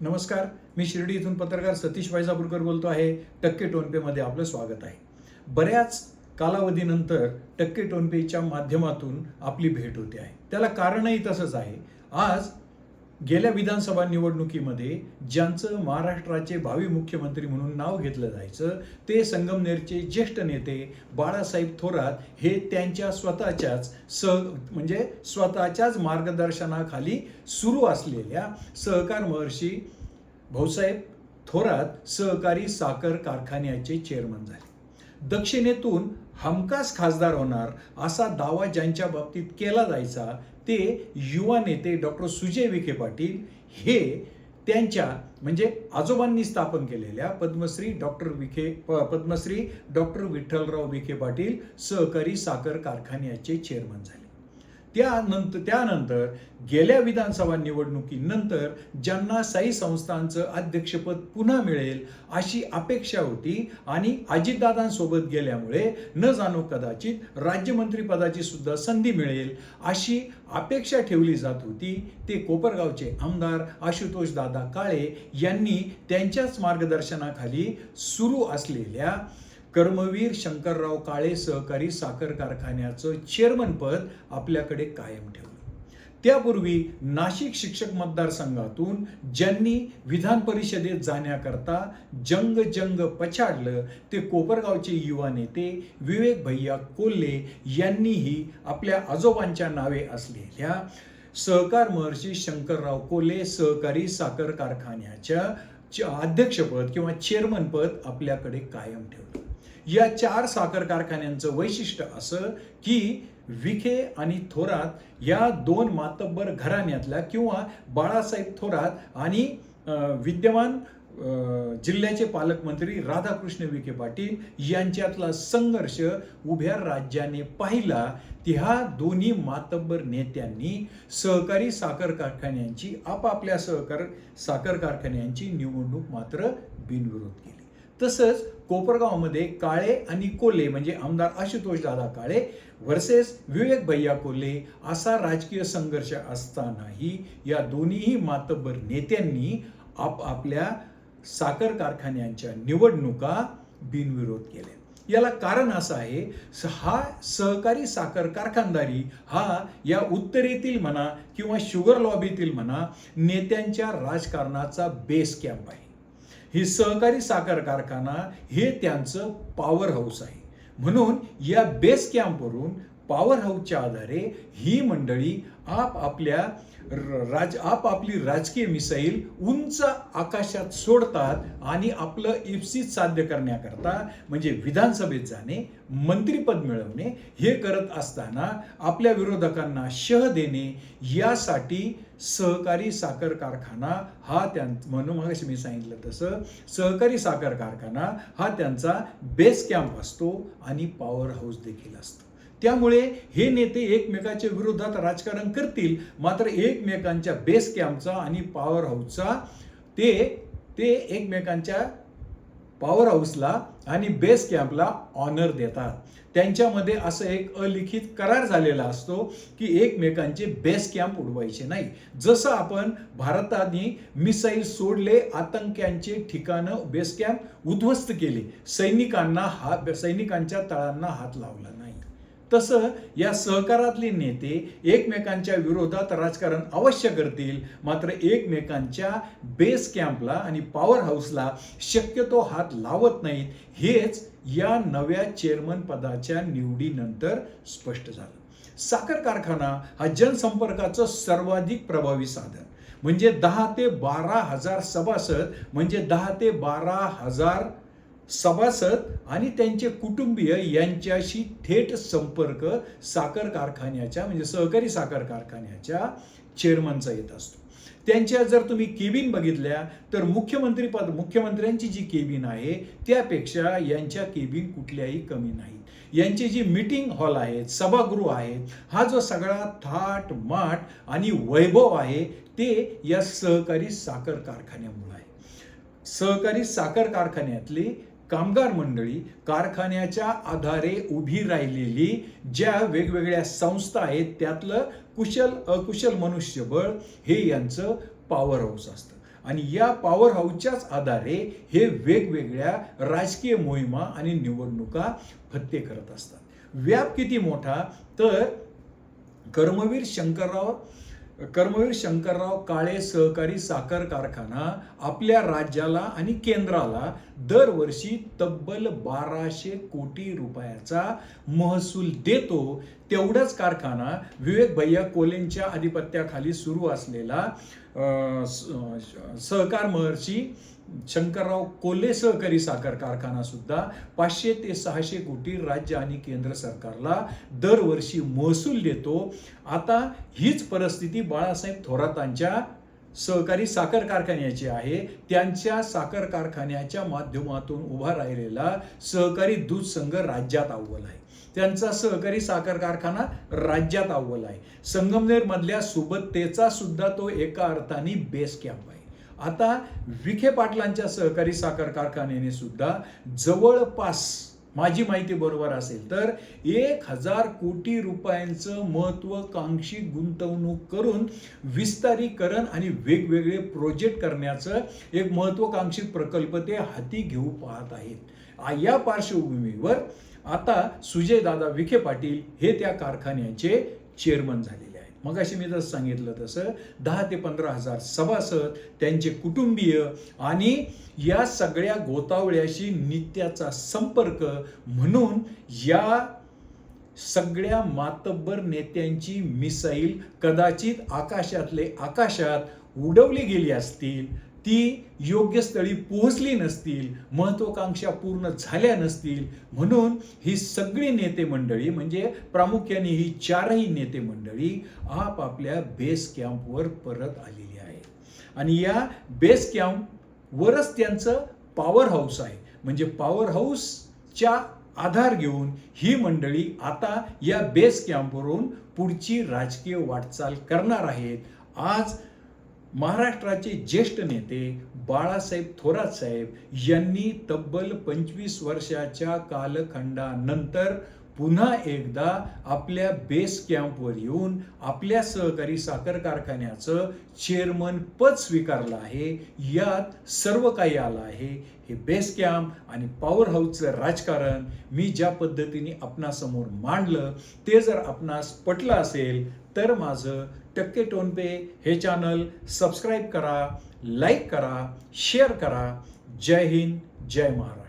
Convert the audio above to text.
नमस्कार मी शिर्डी इथून पत्रकार सतीश वैजापूरकर बोलतो आहे. टक्के टोनपेमध्ये आपलं स्वागत आहे. बऱ्याच कालावधीनंतर टक्के टोनपेच्या माध्यमातून आपली भेट होते आहे. त्याला कारणही तसंच आहे. आज गेल्या विधानसभा निवडणुकीमध्ये ज्यांचं महाराष्ट्राचे भावी मुख्यमंत्री म्हणून नाव घेतलं जायचं ते संगमनेरचे ज्येष्ठ नेते बाळासाहेब थोरात हे त्यांच्या स्वतःच्याच सह म्हणजे स्वतःच्याच मार्गदर्शनाखाली सुरू असलेल्या सहकार महर्षी भाऊसाहेब थोरात सहकारी साखर कारखान्याचे चेअरमन झाले. दक्षिणेतून हमखास खासदार होणार असा दावा ज्यांच्या बाबतीत केला जायचा ते युवा नेते डॉक्टर सुजय विखे पाटील हे त्यांच्या म्हणजे आजोबांनी स्थापन केलेल्या पद्मश्री डॉक्टर विखे पद्मश्री डॉक्टर विठ्ठलराव विखे पाटील सहकारी साखर कारखान्याचे चेअरमन झाले. त्यानंतर त्यानंतर गेल्या विधानसभा निवडणुकीनंतर ज्यांना साई संस्थांचं अध्यक्षपद पुन्हा मिळेल अशी अपेक्षा होती आणि अजितदादांसोबत गेल्यामुळे न जाणो कदाचित राज्यमंत्रीपदाची सुद्धा संधी मिळेल अशी अपेक्षा ठेवली जात होती. ते कोपरगावचे आमदार आशुतोष दादा काळे यांनी त्यांच्याच मार्गदर्शनाखाली सुरू असलेल्या कर्मवीर शंकरराव काळे सहकारी साखर कारखान्याचं चेअरमनपद आपल्याकडे कायम ठेवलं. त्यापूर्वी नाशिक शिक्षक मतदारसंघातून ज्यांनी विधान परिषदेत जाण्याकरता जंग जंग पछाडलं ते कोपरगावचे युवा नेते विवेक भैया कोल्हे यांनीही आपल्या आजोबांच्या नावे असलेल्या सहकार महर्षी शंकरराव कोल्हे सहकारी साखर कारखान्याच्या अध्यक्षपद किंवा चेअरमनपद आपल्याकडे कायम ठेवलं. या चार साखर कारखान्यांचं वैशिष्ट्य असं की विखे आणि थोरात या दोन मातब्बर घराण्यातल्या किंवा बाळासाहेब थोरात आणि विद्यमान जिल्ह्याचे पालकमंत्री राधाकृष्ण विखे पाटील यांच्यातला संघर्ष उभ्या राज्याने पाहिला. ह्या दोन्ही मातब्बर नेत्यांनी सहकारी साखर कारखान्यांची आपापल्या सहकार साखर कारखान्यांची निवडणूक मात्र बिनविरोध केली. तसंच कोपरगावमध्ये काळे आणि कोल्हे म्हणजे आमदार आशुतोष दादा काळे वर्सेस विवेक भैया कोल्हे असा राजकीय संघर्ष असतानाही या दोन्हीही मातब्बर नेत्यांनी आपापल्या साखर कारखान्यांच्या निवडणुका बिनविरोध केल्या. याला कारण असं आहे हा सहकारी साखर कारखानदारी हा या उत्तरेतील म्हणा किंवा शुगर लॉबीतील म्हणा नेत्यांच्या राजकारणाचा बेस कॅम्प आहे. ही सहकारी साखर कारखाना हे त्यांचं पॉवर हाऊस आहे. म्हणून या बेस कॅम्पवरून पॉवर हाऊसच्या आधारे ही मंडळी आप राज र- राज आपापली राजकीय मिसाईल उंच आकाशात सोडतात आणि आपलं इप्सित साध्य करण्याकरता म्हणजे विधानसभेत जाणे मंत्रीपद मिळवणे हे करत असताना आपल्या विरोधकांना शह देणे यासाठी सहकारी साखर कारखाना हा त्यां म्हणून मग मी सांगितलं तसं सहकारी साखर कारखाना हा त्यांचा बेस कॅम्प असतो आणि पॉवर हाऊस देखील असतो. त्यामुळे हे नेते एकमेकाच्या विरोधात राजकारण करतील. मात्र एकमेकांच्या बेस कॅम्पचा आणि पॉवर हाऊसचा ते ते एकमेकांच्या पॉवर हाऊसला आणि बेस कॅम्पला ऑनर देतात. त्यांच्यामध्ये असं एक अलिखित करार झालेला असतो की एकमेकांचे बेस कॅम्प उडवायचे नाही. जसं आपण भारताने मिसाईल सोडले आतंक्यांचे ठिकाणं बेस कॅम्प उद्ध्वस्त केले. सैनिकांना हा सैनिकांच्या तळांना हात लावला. तसं या सहकारातले नेते एकमेकांच्या विरोधात राजकारण अवश्य करतील. मात्र एकमेकांच्या बेस कॅम्पला आणि पॉवर हाऊसला शक्यतो हात लावत नाहीत. हेच या नव्या चेअरमन पदाच्या निवडीनंतर स्पष्ट झालं. साखर कारखाना हा जनसंपर्काचं सर्वाधिक प्रभावी साधन. म्हणजे दहा ते बारा हजार सभासद म्हणजे दहा ते बारा हजार सभासद आणि त्यांचे कुटुंबीय यांच्याशी थेट संपर्क साखर कारखान्याच्या म्हणजे सहकारी साखर कारखान्याच्या चेअरमनचा येत असतो. त्यांच्या जर तुम्ही केबिन बघितल्या तर मुख्यमंत्री पद मुख्यमंत्र्यांची जी केबिन आहे त्यापेक्षा यांच्या केबिन कुठल्याही कमी नाहीत. यांची जी मीटिंग हॉल आहेत सभागृह आहेत हा जो सगळा थाट माट आणि वैभव आहे ते या सहकारी साखर कारखान्यामुळे आहे. सहकारी साखर कारखान्यातली कामगार मंडळी कारखान्याच्या आधारे उभी राहिलेली ज्या वेगवेगळ्या संस्था आहेत त्यातलं कुशल अकुशल मनुष्यबळ हे यांचं पॉवर हाऊस असतं. आणि या पॉवर हाऊसच्याच आधारे हे वेगवेगळ्या राजकीय मोहिमा आणि निवडणुका फत्ते करत असतात. व्याप किती मोठा? तर कर्मवीर शंकरराव कर्मवीर शंकरराव काळे सहकारी साखर कारखाना आपल्या राज्याला आणि केंद्राला दरवर्षी तब्बल बाराशे कोटी रुपयाचा महसूल देतो तेवढाच कारखाना विवेक भैया कोलेंच्या आधिपत्याखाली सुरू असलेला स- सहकार महर्षी शंकरराव कोल्हे सहकारी साखर कारखाना सुद्धा पाचशे ते सहाशे कोटी राज्य आणि केंद्र सरकारला दरवर्षी महसूल देतो. आता हीच परिस्थिती बाळासाहेब थोरातांच्या सहकारी साखर कारखान्याचे आहे. त्यांच्या साखर कारखान्याच्या माध्यमातून उभा राहिलेला सहकारी दूध संघ राज्यात अव्वल आहे. त्यांचा सहकारी साखर कारखाना राज्यात अव्वल आहे. संगमनेर मधल्या सुबत्तेचा सुद्धा तो एका अर्थाने बेस कॅम्प आहे. आता विखे पाटलांच्या सहकारी साखर कारखान्याने सुद्धा जवळपास माझी माहिती बरोबर असेल. तर एक हजार कोटी रुपयांचं महत्वाकांक्षी गुंतवणूक करून विस्तारीकरण आणि वेगवेगळे प्रोजेक्ट करण्याचं एक महत्वाकांक्षी प्रकल्प ते हाती घेऊ पाहत आहेत. या पार्श्वभूमीवर आता सुजय दादा विखे पाटील हे त्या कारखान्याचे चेअरमन झालेले मग अशी मी जसं सांगितलं तसं दहा ते पंधरा हजार सभासद त्यांचे कुटुंबीय आणि या सगळ्या गोतावळ्याशी नित्याचा संपर्क म्हणून या सगळ्या मातब्बर नेत्यांची मिसाईल कदाचित आकाशातले आकाशात उडवली गेली असतील. ती योग्य स्थळी पोहोचली नसतील महत्वाकांक्षा पूर्ण झाल्या नसतील म्हणून ही सगळी नेते मंडळी म्हणजे प्रामुख्याने ही चारही नेते मंडळी आपापल्या बेस कॅम्पवर परत आलेली आहे आणि या बेस कॅम्पवरच त्यांचं पॉवर हाऊस आहे. म्हणजे पॉवर हाऊसच्या आधार घेऊन ही मंडळी आता या बेस कॅम्पवरून पुढची राजकीय वाटचाल करणार आहेत. आज महाराष्ट्राचे ज्येष्ठ नेते बाळासाहेब थोरात साहेब यांनी तब्बल पंचवीस वर्षाच्या कालखंडानंतर पुन्हा एकदा आपल्या बेस कॅम्पवर येऊन आपल्या सहकारी साखर कारखान्याचं चेअरमन पद स्वीकारलं आहे. यात सर्व काही आलं आहे. हे बेस कॅम्प आणि पॉवर हाऊसचं राजकारण मी ज्या पद्धतीने आपणासमोर मांडलं ते जर आपणास पटलं असेल तर माझं टक्के टोनपे हे चॅनल सबस्क्राईब करा लाईक करा शेअर करा. जय हिंद जय महाराष्ट्र.